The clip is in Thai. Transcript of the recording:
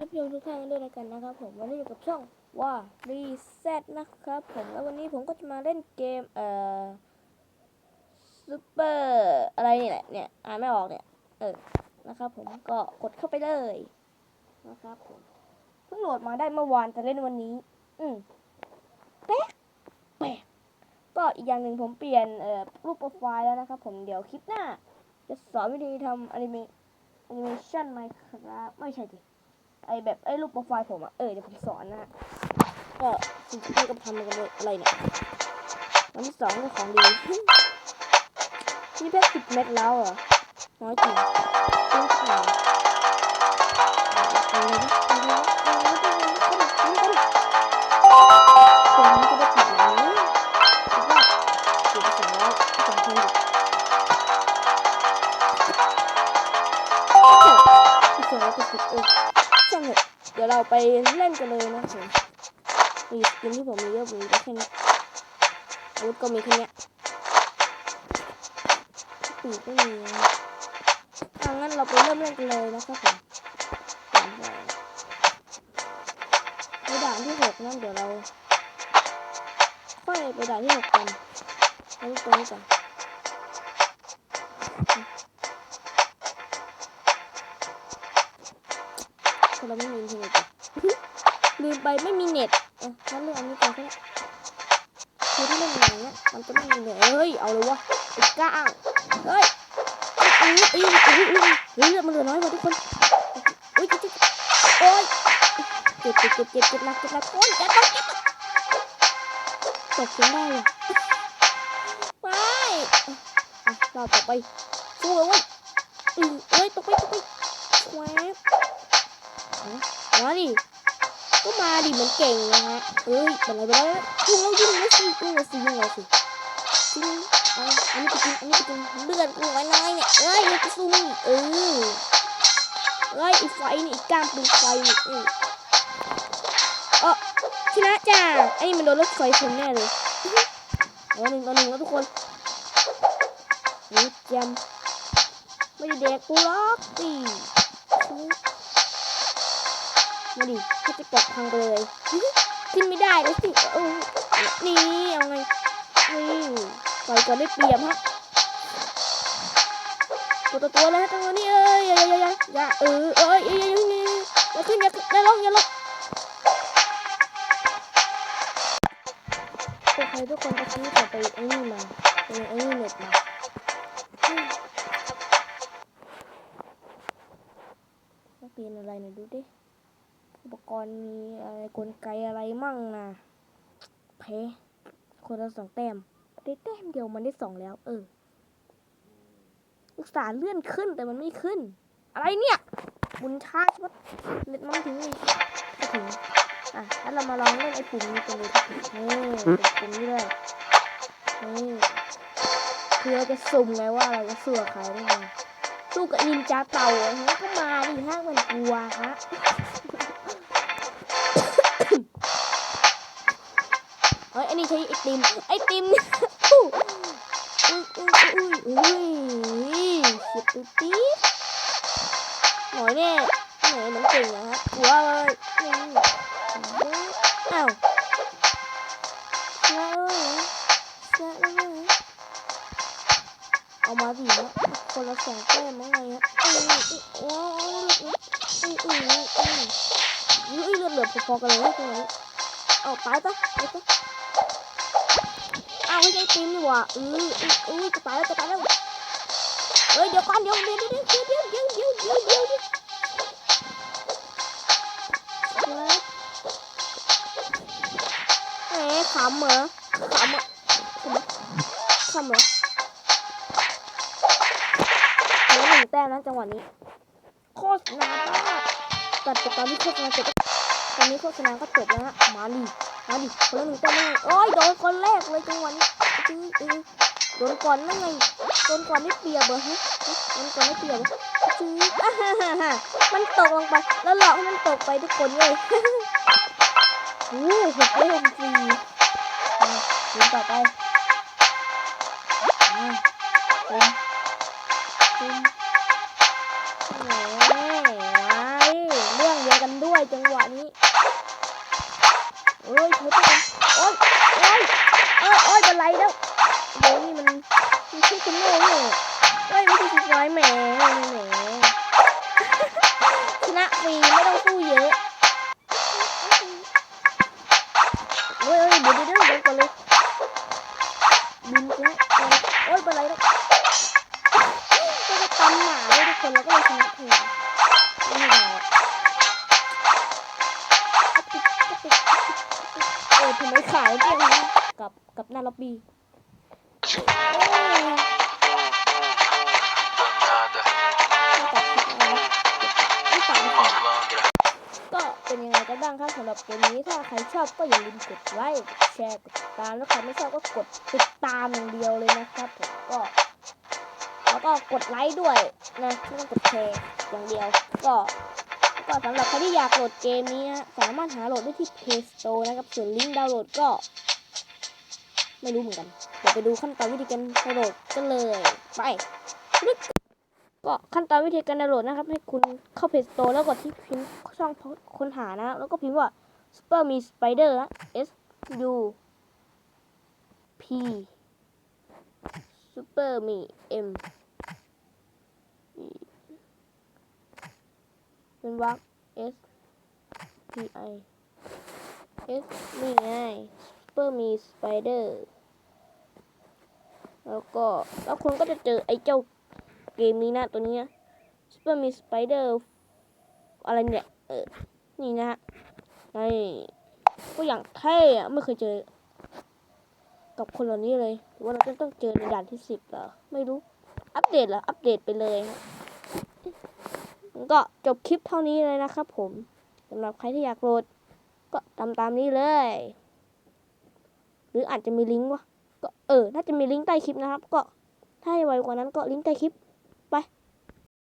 รับชมทุกท่านกันด้วยกันนะครับ ผมวันนี้อยู่กับช่องว่ารีเซ็ตนะครับผมแล้ววันนี้ผมก็จะมาเล่นเกมเอ่อซูเปอร์อะไรนี่แหละเนี่ยอ่านไม่ออกเนี่ยเออนะครับผมก็กดเข้าไปเลยนะครับผมเพิ่งโหลดมาได้เมื่อวานแต่เล่นวันนี้ อืมแป๊กแป๊กก็อีกอย่างหนึ่งผมเปลี่ยนเอ่อรูปโปรไฟล์แล้วนะครับผมเดี๋ยวคลิปหน้า จะสอนวิธีทำอนิเมอนิเมชันไหมครับไม่ใช่ดิ ไอแบบไอรูปโปรไฟล์ผมอะเออเดี๋ยวผมสอนนะก็สิ่งที่กำทำกันเลยอะไรเนี่ยวันที่สองก็ของดีนี่แค่สิบเม็ดแล้วอะน้อยจริงต้องขายเออ ดี๋ยวเราไปเล่นกันเลยนะผมมีสกินที่ผมมีเยอะมีก็แค่นี้อาวุธก็มีแค่เนี้ยปีกไม่มีนะเอางั้นเราไปเริ่มเล่นกันเลยนะครับผมด่านแรกในด่านที่หกนั่นเดี๋ยวเราค่อยไปด่านที่หกกันแล้วตรงนี้ก่อน เราไม่มีอินเทอร์เน็ตลืมไปไม่มีเน็ตเอองั้นเรื่องอันนี้ก่อนก็ได้คือถ้าเล่นอย่างเงี้ยมันจะไม่มีเน็ตเฮ้ยเอาเลยวะไอ้ก้างเฮ้ยเอ้ยเอ้ยอ้ยเอ้ยอ้ยเฮ้ยเลือดมันเหลือน้อยกว่าทุกคนโอ้ยเจ็บโอ้ยเจ็บเจ็บเจ็บเจ็บเจ็บหนักเจ็บหนักโอ้ยเจ็บต้องเจ็บตกจนได้เลยไปอะเราต่อไปสู้เลยเว้ยเอ้ยตกไปตกไปแหวก มาดิก็มาดิมันเก่งนะฮะเอ้ยเป็นไรไปแล้วยิงเรายิงเราสิยิงเราสิยิงเราสิยิงเอาอันนี้ก็จริงอันนี้ก็จริงเลือดกูน้อยๆเนี่ยเอ้ยมันจะสู้มึงเออเอ้ยอีไฟนี่อีกล้ามปืนไฟนี่เออเออชนะจ้าไอ้นี่มันโดนรถไฟชนแน่เลยเอาหนึ่งต่อหนึ่งแล้วทุกคนนี่จำไม่ได้เด็กกูหรอกตี มาดิถ้าจะกดพังไปเลยขึ้นไม่ได้เลยสิเออนี่เอาไงนี่ปล่อยก่อนได้เปรียบฮะตัวตัวเลยฮะจังหวะนี้เอ้ยอย่าอย่าอย่าอย่าเออเอ้ยอย่าอย่าอย่าอย่าขึ้นอย่าอย่าลงอย่าลงโอเคทุกคนตอนนี้ขอไปไอ้นี่มาไปไอ้นี่เน็ตมาต้องเปลี่ยนอะไรหน่อยดูดิ อุปกรณ์มีอะไรกลไกอะไรมั่งนะเพคนละสองแต้มได้แต้มเดียวมันได้สองแล้ว เอออุตส่าห์เลื่อนขึ้นแต่มันไม่ขึ้น อะไรเนี่ย บุญชาติว่าเน็ตมันถึงนี่ถึงอะแล้วเรามาลองเล่นไอ้ปุ่มนี้กันเลยนี่ปุ่มนี้เลยนี่คือเราจะสุ่มไงว่าเราจะสู้กับใครได้ไงสู้กับนินจาเต่าอะฮะก็มาดิฮะมันกลัวฮะ ฮ้ยอันนี้ใช้ไอติมไอติมอุ้ยอุ้ยอุ้ยอุ้ยเสียบตุ๊ตีดหน่อยแน่หนมันเก่งนะฮะกลัวเลยนี่อ้าวชนะเลยชนะเอามาดิฮะคนละสองแต้มมั้งไงฮะเอ้ยโอ้ยเอ้ยเอ้ยเอ้ยเอ้ยเอ้ยเลือดเหลือพอๆกันเลยนะตรงนี้เอาตายปะตายปะ อ้าวไม่ใช่ทีมนี่หว่าอืออือจะตายแล้วจะตายแล้วเฮ้ยเดี๋ยวก่อนเดี๋ยวเดี๋ยวเดี๋ยวเดี๋ยวเดี๋ยวเดี๋ยวเดี๋ยวเดี๋ยวเดี๋ยวเดี๋ยขำเหรอขำเหรอขำเหรอเหลือหนึ่งแต้มนะจังหวะนี้โฆษณาตัดไปตอนที่โฆษณาจบตอนนี้โฆษณาก็จบแล้วฮะมาดิ มาดิคนละหนึ่งแต้มนั่โอ้ยโดนคนแรกเลยจังหวะนี้อื้อโดนก่อนนั่นไงโดนก่อนได้เปียบเหรอฮะโดนก่อนได้เปียบเหรอจื้ออ่าฮ่าฮ่าฮ่ามันตกลงไปแล้วหลอกให้มันตกไปทุกคนเลยโอ้โหหกได้หกฟรีอะทีมต่อไปอะผมผมแหมไว้เรื่องเดียวกันกันด้วยจังหวะนี้ เอ้ยเธอต้องโอ้ยโอ้ยเอ้ยโอ้ยเป็นไรแล้วโอ้ยนี่มันมันชื่อคุณโม่เนี่ยเอ้ยไม่ใช่คุณร้อยแหมแหมชนะฟรีไม่ต้องสู้เยอะเฮ้ยเฮ้ยเดี๋ยวเดี๋ยวเดี๋ยวเดี๋ยวก่อนเลยบินไปแล้วโอ้ยเป็นไรแล้วก็จะตำหมาด้วยทุกคนแล้วก็เลยชนะ น้าล็อบบี้เอ้ย Nada, ไม่ตัดคลิปแล้วไม่ตัดดีกว่า malandra. ก็เป็นยังไงกันบ้างครับสำหรับเกมนี้ถ้าใครชอบก็อย่าลืมกดไลค์กดแชร์กดติดตามแล้วใครไม่ชอบก็กดติดตามอย่างเดียวเลยนะครับผมก็แล้วก็กดไลค์ด้วยนะไม่ต้องกดแชร์อย่างเดียว ก็ก็สำหรับใครที่อยากโหลดเกมนี้นะสามารถหาโหลดได้ที่ Play Store นะครับส่วนลิงก์ดาวน์โหลดก็ ไม่รู้เหมือนกัน เดี๋ยวไปดูขั้นตอนวิธีการดาวน์โหลดกันเลย ไปลึกก็ขั้นตอนวิธีการดาวน์โหลดนะครับ ให้คุณเข้า Play Store แล้วกดที่พิมพ์ช่องค้นหานะ แล้วก็พิมพ์ว่า Super Me Spider นะ S U P Super Me M เป็นวรรค S P I S นี่ไง Super Me Spider แล้วก็แล้วคุณก็จะเจอไอ้เจ้าเกมนี้นะตัวนี้ย Super Me Spider อะไรเนี่ยเออนี่นะฮะนี่ก็อย่างเท่อะไม่เคยเจอ กับคนเหล่านี้เลยว่าเราจะต้องเจอในด่านที่สิบเหรอไม่รู้ อัปเดตเหรออัปเดตไปเลยฮะก็จบคลิปเท่านี้เลยนะครับผมสำหรับใครที่อยากโหลดก็ตามตามนี้เลย หรืออาจจะมีลิงก์วะก็เออ ถ้าจะมีลิงก์ใต้คลิปนะครับ ก็ถ้าให้ไวกว่านั้นก็ลิงก์ใต้คลิป